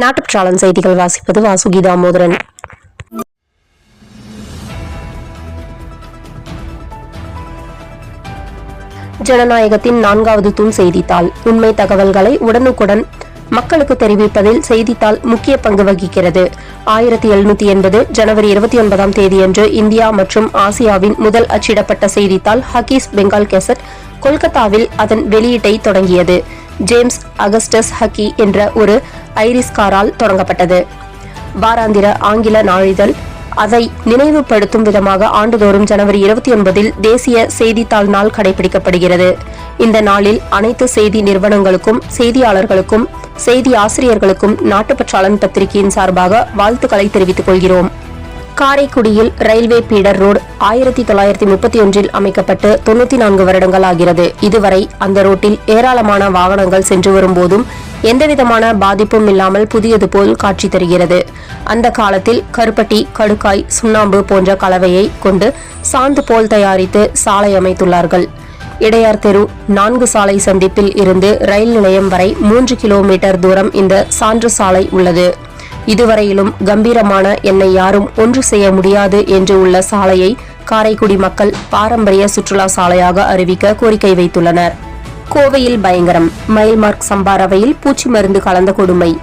நாட்டுச்சாளன் செய்திகள் வாசிப்பது வாசுகி தாமோதரன் ஜனநாயகத்தின் நான்காவது தூண் செய்தித்தாள். உண்மை தகவல்களை உடனுக்குடன் மக்களுக்கு தெரிவிப்பதில் செய்தித்தாள் முக்கிய பங்கு வகிக்கிறது. ஆயிரத்தி எழுநூத்தி எண்பது ஜனவரி இருபத்தி ஒன்பதாம் தேதியன்று இந்தியா மற்றும் ஆசியாவின் முதல் அச்சிடப்பட்ட செய்தித்தாள் ஹக்கீஸ் பெங்கால் கெசட் கொல்கத்தாவில் அதன் வெளியீட்டை தொடங்கியது. ஜேம்ஸ் அகஸ்டஸ் ஹக்கி என்ற ஒரு ஐரிஸ்காரால் தொடங்கப்பட்டது. வாராந்திர ஆங்கில நாளிதழ் அதை நினைவுபடுத்தும் விதமாக ஆண்டுதோறும் ஜனவரி இருபத்தி ஒன்பதில் தேசிய செய்தித்தாள் நாள் கடைபிடிக்கப்படுகிறது. இந்த நாளில் அனைத்து செய்தி நிறுவனங்களுக்கும் செய்தியாளர்களுக்கும் செய்தி ஆசிரியர்களுக்கும் நாட்டுப்பற்றாளன் பத்திரிகையின் சார்பாக வாழ்த்துக்களை தெரிவித்துக் கொள்கிறோம். காரைக்குடியில் ரயில்வே பீடர் ரோடு ஆயிரத்தி தொள்ளாயிரத்தி முப்பத்தி ஒன்றில் அமைக்கப்பட்டு தொண்ணூத்தி நான்கு வருடங்கள் ஆகிறது. இதுவரை அந்த ரோட்டில் ஏராளமான வாகனங்கள் சென்று வரும்போதும் எந்தவிதமான பாதிப்பும் இல்லாமல் புதியது போல் காட்சி தருகிறது. அந்த காலத்தில் கருப்பட்டி கடுக்காய் சுண்ணாம்பு போன்ற கலவையை கொண்டு சாந்து போல் தயாரித்து சாலை அமைத்துள்ளார்கள். இடையார் தெரு நான்கு சாலை சந்திப்பில் இருந்து ரயில் நிலையம் வரை மூன்று கிலோமீட்டர் தூரம் இந்த சான்று சாலை உள்ளது. இதுவரையிலும் கம்பீரமான என்னை யாரும் ஒன்று செய்ய முடியாது என்று உள்ள சாலையை காரைக்குடி மக்கள் பாரம்பரிய சுற்றுலா சாலையாக அறிவிக்க கோரிக்கை வைத்துள்ளனர். கோவையில் பயங்கரம் மைல்மார்க் சம்பாரவையில் பூச்சி மருந்து கலந்த கொடுமை.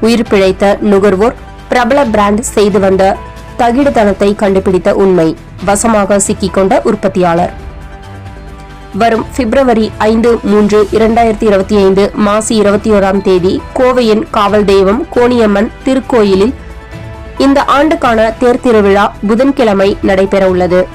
உயிர் பிழைத்த நுகர்வோர் பிரபல பிராண்ட் செய்து வந்த தகிடுதனத்தை கண்டுபிடித்த உண்மை. வசமாக சிக்கிக்கொண்ட உற்பத்தியாளர். வரும் பிப்ரவரி ஐந்து மூன்று இரண்டாயிரத்தி இருபத்தி ஐந்து மாசி இருபத்தி ஓராம் தேதி கோவையின் காவல் தெய்வம் கோணியம்மன் திருக்கோயிலில் இந்த ஆண்டுக்கான தேர் திருவிழா புதன்கிழமை நடைபெற உள்ளது.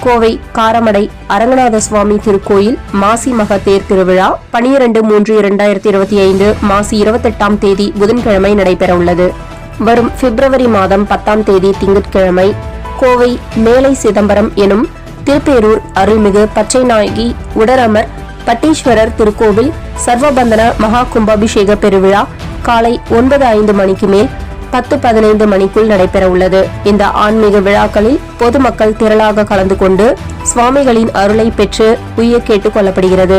கோவை காரமடை அரங்கநாத சுவாமி திருக்கோயில் மாசி மக தேர் திருவிழா பனிரெண்டு மூன்று இரண்டாயிரத்தி இருபத்தி ஐந்து மாசி இருபத்தெட்டாம் தேதி புதன்கிழமை நடைபெற உள்ளது. வரும் பிப்ரவரி மாதம் பத்தாம் தேதி திங்கட்கிழமை கோவை மேலை சிதம்பரம் எனும் திருப்பேரூர் அருள்மிகு பச்சை நாயகி உடரமர் பட்டீஸ்வரர் திருக்கோவில் சர்வபந்தன மகா கும்பாபிஷேக பெருவிழா காலை ஒன்பது ஐந்து மணிக்கு மேல் பத்து பதினைந்து மணிக்குள் நடைபெற உள்ளது. இந்த ஆன்மீக விழாக்களில் பொதுமக்கள் திரளாக கலந்து கொண்டு சுவாமிகளின் அருளை பெற்று உயிர் கேட்டுக் கொள்ளப்படுகிறது.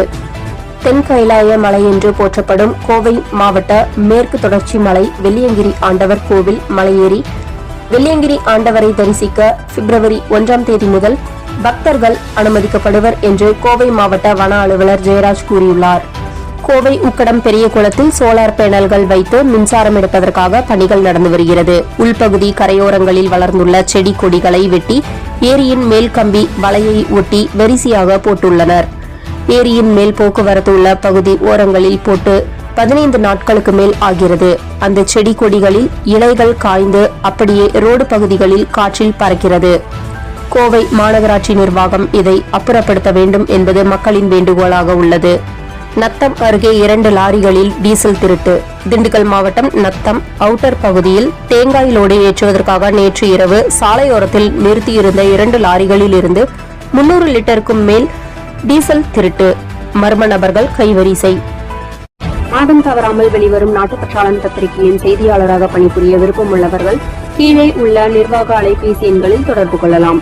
தென் கைலாய மலை என்று போற்றப்படும் கோவை மாவட்ட மேற்கு தொடர்ச்சி மலை வெள்ளியங்கிரி ஆண்டவர் கோவில் மலையேறி வெள்ளியங்கிரி ஆண்டவரை தரிசிக்க பிப்ரவரி ஒன்றாம் தேதி முதல் பக்தர்கள் அனுமதிக்கப்படுவர் என்று கோவை மாவட்ட வன அலுவலர் ஜெயராஜ் கூறியுள்ளார். கோவை உக்கடம் பெரிய குளத்தில் சோலார் பேனல்கள் வைத்து மின்சாரம் எடுப்பதற்காக பணிகள் நடந்து வருகிறது. உள்பகுதி கரையோரங்களில் வளர்ந்துள்ள செடி கொடிகளை வெட்டி ஏரியின் மேல் கம்பி வலையை ஒட்டி வரிசையாக போட்டுள்ளனர். ஏரியின் மேல் போக்குவரத்து உள்ள பகுதி ஓரங்களில் போட்டு பதினைந்து நாட்களுக்கு மேல் ஆகிறது. அந்த செடி கொடிகளில் இலைகள் காய்ந்து அப்படியே ரோடு பகுதிகளில் காற்றில் பறக்கிறது. கோவை மாநகராட்சி நிர்வாகம் இதை அப்புறப்படுத்த வேண்டும் என்பது மக்களின் வேண்டுகோளாக உள்ளது. நத்தம் அருகே இரண்டு லாரிகளில் டீசல் திருட்டு. திண்டுக்கல் மாவட்டம் நத்தம் அவுட்டர் பகுதியில் தேங்காய் லோடு ஏற்றுவதற்காக நேற்று இரவு சாலையோரத்தில் நிறுத்தியிருந்த இரண்டு லாரிகளில் இருந்து முன்னூறு லிட்டருக்கும் மேல் டீசல் திருட்டு. மர்ம நபர்கள் கைவரிசை. மாதம் தவறாமல் வெளிவரும் நாட்டுப்பற்றாளன் பத்திரிகையின் செய்தியாளராக பணிபுரிய விருப்பம் உள்ளவர்கள் கீழே உள்ள நிர்வாக அலைபேசி எண்களில் தொடர்பு கொள்ளலாம்.